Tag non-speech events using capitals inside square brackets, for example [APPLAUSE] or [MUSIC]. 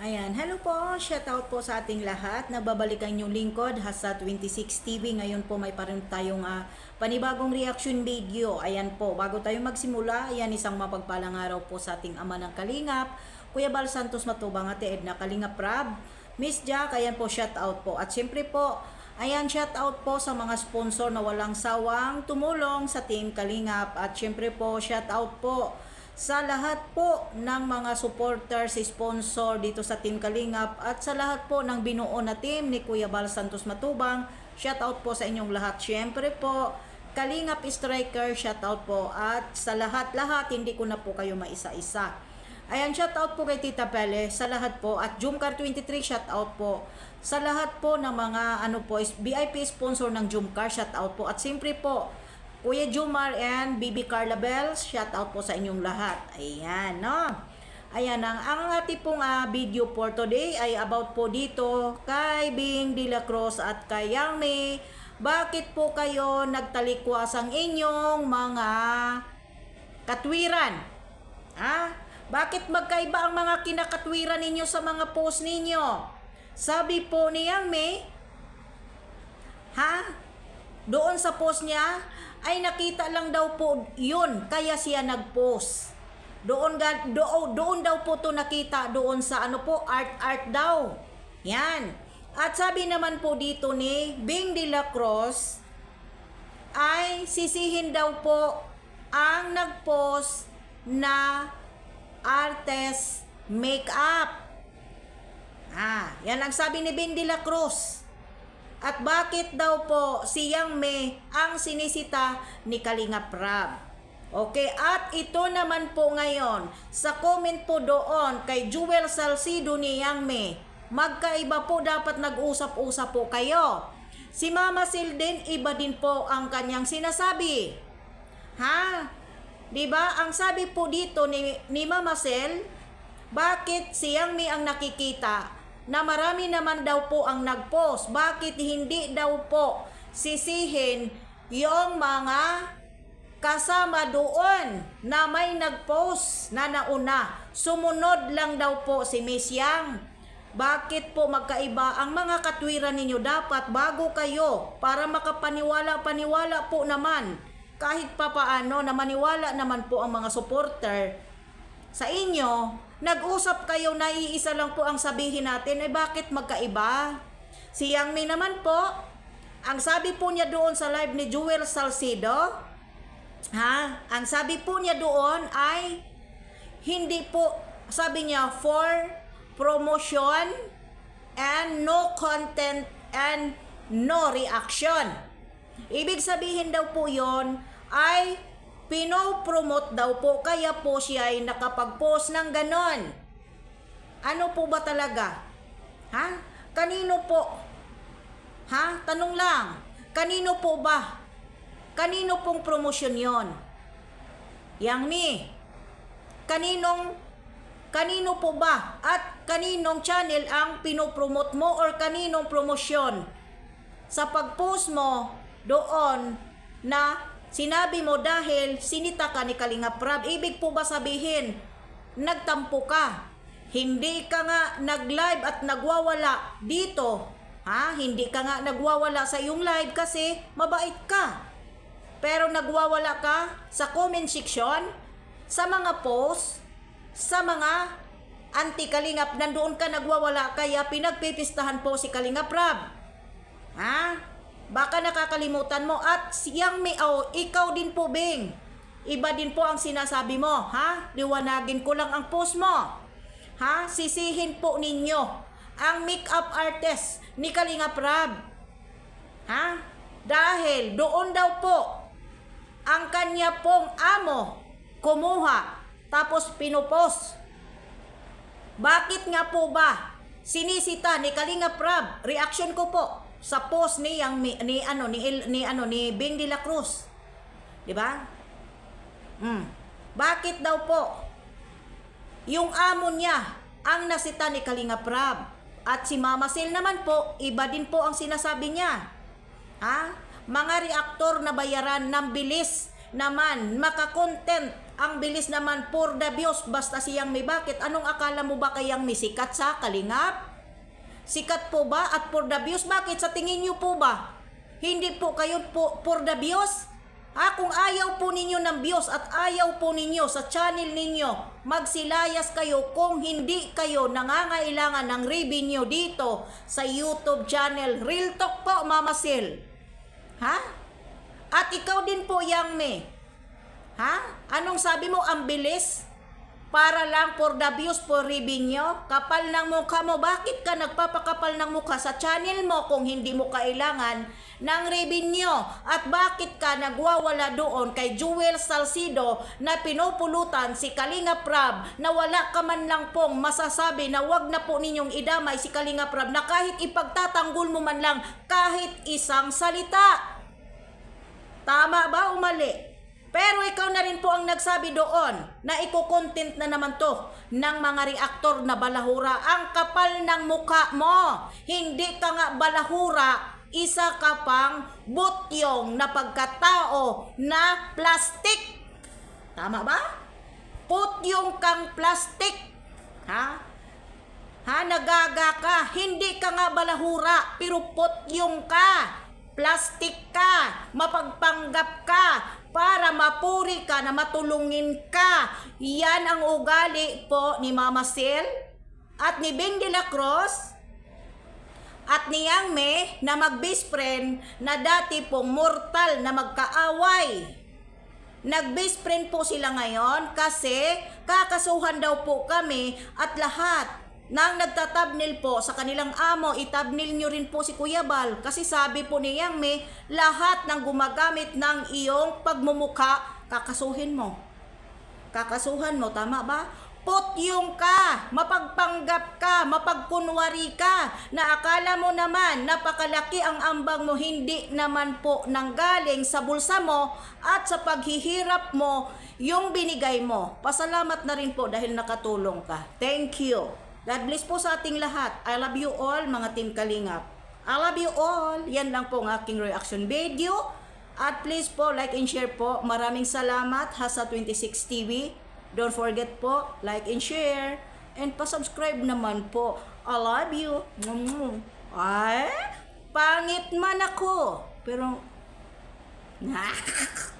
Ayan, hello po, shout out po sa ating lahat. Nagbabalikan yung lingkod, Hasa 26 TV. Ngayon po may parin tayong ah, panibagong reaction video. Ayan po, bago tayo magsimula, ayan isang mapagpalang araw po sa ating ama ng Kalingap. Kuya Bal Santos Matubang, Ate Edna Kalingap Rab. Miss Jack, ayan po, shout out po. At syempre po, ayan, shout out po sa mga sponsor na walang sawang tumulong sa Team Kalingap. At syempre po, shout out po sa lahat po ng mga supporters, sponsor dito sa Team Kalingap at sa lahat po ng binuo na team ni Kuya Bal Santos Matubang. Shout out po sa inyong lahat. Siyempre po, Kalingap Striker, shout out po. At sa lahat-lahat, hindi ko na po kayo maisa-isa. Ayan, shout out po kay Tita Pele sa lahat po. At Jumcar 23, shout out po. Sa lahat po ng mga ano po, VIP sponsor ng Jumcar, shout out po. At siyempre po, Kuya Jumar and Bibi Carla Bells, shout out po sa inyong lahat. Ayan, no? Ayan, ang, ang ating pong ah, video for today ay about po dito kay Bing De La Cruz at kay Yang May. Bakit po kayo nagtalikwas ang inyong mga katwiran? Ha? Bakit magkaiba ang mga kinakatwiran ninyo sa mga post ninyo? Sabi po ni Yang May, ha? Doon sa post niya, ay nakita lang daw po yun, kaya siya nag-post. Doon, ga, do, doon daw po to nakita doon sa ano po, art-art daw. Yan. At sabi naman po dito ni Bing De La Cruz, ay sisihin daw po ang nag-post na artist makeup. Ah, yan ang sabi ni Bing De La Cruz. At bakit daw po si Yang May ang sinisita ni Kalinga Prab? Okay, at ito naman po ngayon, sa comment po doon kay Jewel Salcido ni Yang May, magkaiba po dapat nag-usap-usap po kayo. Si Mama Silden, iba din po ang kanyang sinasabi. Ha? 'Di ba? Ang sabi po dito ni, ni Mama Sel, bakit si Yang Mi ang nakikita na marami naman daw po ang nag-post? Bakit hindi daw po sisihin yung mga kasama doon na may nag-post na nauna? Sumunod lang daw po si Miss Yang. Bakit po magkaiba ang mga katwiran ninyo dapat bago kayo para makapaniwala-paniwala po naman kahit papaano na maniwala naman po ang mga supporter sa inyo, nag-usap kayo na iisa lang po ang sabihin natin, eh bakit magkaiba? Si Yang Min naman po, ang sabi po niya doon sa live ni Jewel Salcido, ha, ang sabi po niya doon ay hindi po, sabi niya, for promotion and no content and no reaction. Ibig sabihin daw po yon ay pinopromote daw po kaya po siya ay nakapag-post ng ganon. Ano po ba talaga? Ha? Kanino po? Ha? Tanong lang. Kanino po ba? Kanino pong promosyon yon? Yang mi. Kaninong kanino po ba at kaninong channel ang pinopromote mo or kaninong promosyon sa pag-post mo doon na sinabi mo dahil sinita ka ni Kalinga Prab. Ibig po ba sabihin, nagtampo ka? Hindi ka nga nag-live at nagwawala dito. Ha? Hindi ka nga nagwawala sa iyong live kasi mabait ka. Pero nagwawala ka sa comment section, sa mga post, sa mga anti-kalingap, nandoon ka nagwawala kaya pinagpipistahan po si Kalingap Rab. Baka nakakalimutan mo at siyang may oh, ikaw din po Bing. Iba din po ang sinasabi mo, ha? Liwanagin ko lang ang post mo. Ha? Sisihin po ninyo ang makeup artist ni Kalinga Prab. Ha? Dahil doon daw po ang kanya pong amo kumuha tapos pinupost. Bakit nga po ba sinisita ni Kalinga Prab? Reaction ko po sa post ni yang ni, ni ano ni, ni ano ni Bing de la Cruz. 'Di ba? Mm. Bakit daw po yung amo niya ang nasita ni Kalinga Prab at si Mama Sil naman po iba din po ang sinasabi niya. Ha? Mga reaktor na bayaran ng bilis naman makakontent ang bilis naman for the views basta siyang may bakit. Anong akala mo ba kayang may sikat sa kalingap? Sikat po ba at for the views? Bakit sa tingin niyo po ba? Hindi po kayo po for the views? Ha, kung ayaw po ninyo ng views at ayaw po ninyo sa channel ninyo, magsilayas kayo kung hindi kayo nangangailangan ng revenue dito sa YouTube channel. Real Talk po, Mama Sil. Ha? At ikaw din po, Yang Me. Ha? Anong sabi mo? Ang bilis? Para lang for the views, for revenue? Kapal ng mukha mo. Bakit ka nagpapakapal ng mukha sa channel mo kung hindi mo kailangan ng revenue? At bakit ka nagwawala doon kay Jewel Salcido na pinupulutan si Kalinga Prab na wala ka man lang pong masasabi na wag na po ninyong idamay si Kalinga Prab na kahit ipagtatanggol mo man lang kahit isang salita? Tama ba o mali? Pero ikaw na rin po ang nagsabi doon na iko-content na naman to ng mga reaktor na balahura. Ang kapal ng muka mo. Hindi ka nga balahura, isa ka pang butyong na pagkatao na plastik. Tama ba? Putyong kang plastik. Ha? Ha, nagaga ka. Hindi ka nga balahura, pero putyong ka. Plastik ka. Mapagpanggap ka. Para mapuri ka na matulungin ka. Yan ang ugali po ni Mama Sil at ni Bing de la Cruz at ni Yang Me na mag-best friend na dati pong mortal na magkaaway. Nag-best friend po sila ngayon kasi kakasuhan daw po kami at lahat nang nagtatabnil po sa kanilang amo, itabnil nyo rin po si Kuya Bal. Kasi sabi po ni Yang Me, lahat ng gumagamit ng iyong pagmumuka, kakasuhin mo. Kakasuhan mo, tama ba? Putyong ka, mapagpanggap ka, mapagkunwari ka, na akala mo naman napakalaki ang ambag mo, hindi naman po nanggaling sa bulsa mo at sa paghihirap mo yung binigay mo. Pasalamat na rin po dahil nakatulong ka. Thank you. God bless po sa ating lahat. I love you all, mga Team Kalingap. I love you all. Yan lang po ang aking reaction video. At please po, like and share po. Maraming salamat, Hasa 26 TV. Don't forget po, like and share. And pa-subscribe naman po. I love you. Ay, pangit man ako. Pero, [LAUGHS]